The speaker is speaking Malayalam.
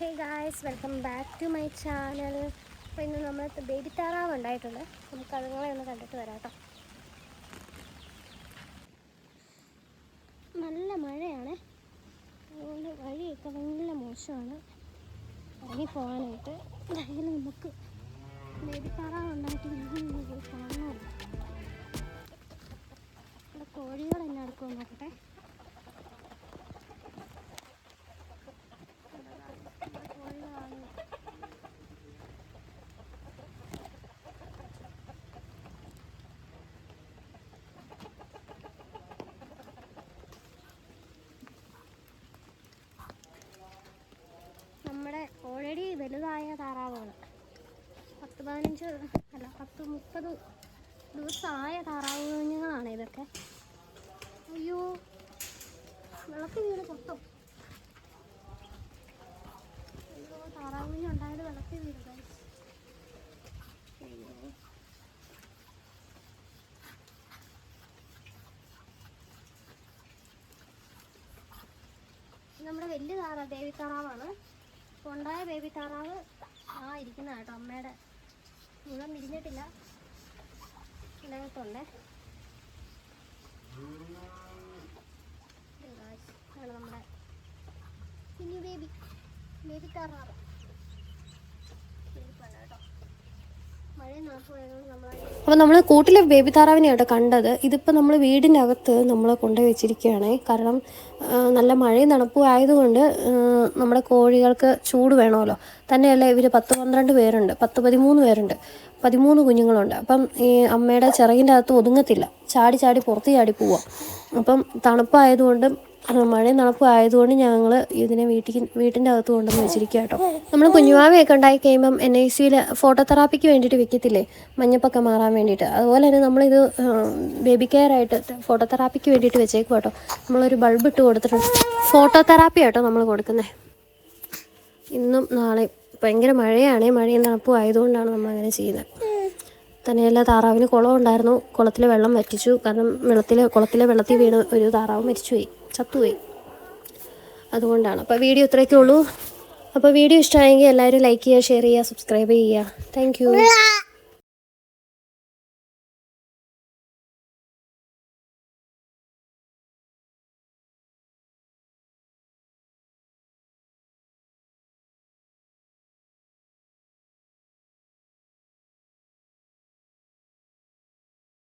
Hey guys welcome back to my channel അപ്പോൾ ഇന്ന് നമ്മൾ ബേബി താറാവ് ഉണ്ടായിട്ടുണ്ട്. നമുക്ക് അതുങ്ങളെ ഒന്ന് കണ്ടിട്ട് വരാം കേട്ടോ. നല്ല മഴയാണ്. അതുകൊണ്ട് വഴിയൊക്കെ നല്ല മോശമാണ്. ഇറങ്ങി പോകാനായിട്ട്. എന്തായാലും നമുക്ക് ബേബി താറാവ് ഉണ്ടായിട്ട് ഇങ്ങനെ ഓൾറെഡി വലുതായ താറാവാണ്. പത്ത് പതിനഞ്ച് അല്ല പത്ത് മുപ്പത് ദിവസമായ താറാവ് കുഞ്ഞുങ്ങളാണ് ഇതൊക്കെ. അയ്യോ വിളക്ക് വീട് പൊട്ടും. അയ്യോ താറാവ് കുഞ്ഞ് ഉണ്ടായത് വെള്ളത്തിൽ വീട് നമ്മുടെ വലിയ താറാവ് ദേവി താറാവാണ്. ഉണ്ടായ ബേബി താറാവ് ആ ഇരിക്കുന്ന കേട്ടോ അമ്മയുടെ മുഴുവൻ വിരിഞ്ഞിട്ടില്ല. ഇതിനകത്തുണ്ട്. നമ്മുടെ കുഞ്ഞു ബേബി ബേബി താറാവ് ഇരിപ്പുണ്ട് കേട്ടോ മഴയും നടക്കുമായതുകൊണ്ട് നമ്മൾ അപ്പോൾ നമ്മൾ കൂട്ടിലെ ബേബി താറാവിനെ കേട്ടോ കണ്ടത്. ഇതിപ്പോൾ നമ്മൾ വീടിന്റെ അകത്ത് നമ്മൾ കൊണ്ടുപോയി വെച്ചിരിക്കുകയാണ് കാരണം നല്ല മഴയും തണുപ്പും ആയതുകൊണ്ട് നമ്മുടെ കോഴികൾക്ക് ചൂട് വേണമല്ലോ. തന്നെയല്ല ഇവർ പത്ത് പന്ത്രണ്ട് പേരുണ്ട്. പത്ത് പതിമൂന്ന് പേരുണ്ട്. പതിമൂന്ന് കുഞ്ഞുങ്ങളുണ്ട്. അപ്പം ഈ അമ്മയുടെ ചിറകിന്റെ അകത്ത് ഒതുങ്ങത്തില്ല. ചാടി ചാടി പുറത്ത് ചാടി പോവാം. അപ്പം തണുപ്പായതുകൊണ്ട് മഴയും തണുപ്പും ആയതുകൊണ്ട് ഞങ്ങൾ ഇതിനെ വീട്ടിൽ വീട്ടിന്റെ അകത്ത് കൊണ്ടുവന്ന് വെച്ചിരിക്കുക കേട്ടോ നമ്മൾ കുഞ്ഞുമാവയൊക്കെ ഉണ്ടായി കഴിയുമ്പം എൻ ഐ സിയിൽ ഫോട്ടോതെറാപ്പിക്ക് വേണ്ടിയിട്ട് വെക്കത്തില്ലേ? മഞ്ഞപ്പൊക്കെ മാറാൻ വേണ്ടിയിട്ട്. അതുപോലെ തന്നെ നമ്മളിത് ബേബി കെയർ ആയിട്ട് ഫോട്ടോതെറാപ്പിക്ക് വേണ്ടിയിട്ട് വെച്ചേക്കും കേട്ടോ നമ്മളൊരു ബൾബ് ഇട്ട് കൊടുത്തിട്ടുണ്ട്. ഫോട്ടോതെറാപ്പി കേട്ടോ നമ്മൾ കൊടുക്കുന്നത് ഇന്നും നാളെയും. ഭയങ്കര മഴയാണേ. മഴയും തണുപ്പും ആയതുകൊണ്ടാണ് നമ്മൾ അങ്ങനെ ചെയ്യുന്നത്. തന്നെയല്ല താറാവിന് കുളം ഉണ്ടായിരുന്നു. കുളത്തിലെ വെള്ളം വറ്റിച്ചു. കാരണം വെള്ളത്തിലെ കുളത്തിലെ വെള്ളത്തിൽ വീണ് ഒരു താറാവ് മരിച്ചുപോയി ചത്തുപോയി. അതുകൊണ്ടാണ്. അപ്പോൾ വീഡിയോ ഇത്രയൊക്കെ ഉള്ളൂ. അപ്പോൾ വീഡിയോ ഇഷ്ടമായെങ്കിൽ എല്ലാവരും ലൈക്ക് ചെയ്യുക ഷെയർ ചെയ്യുക സബ്സ്ക്രൈബ് ചെയ്യുക. താങ്ക്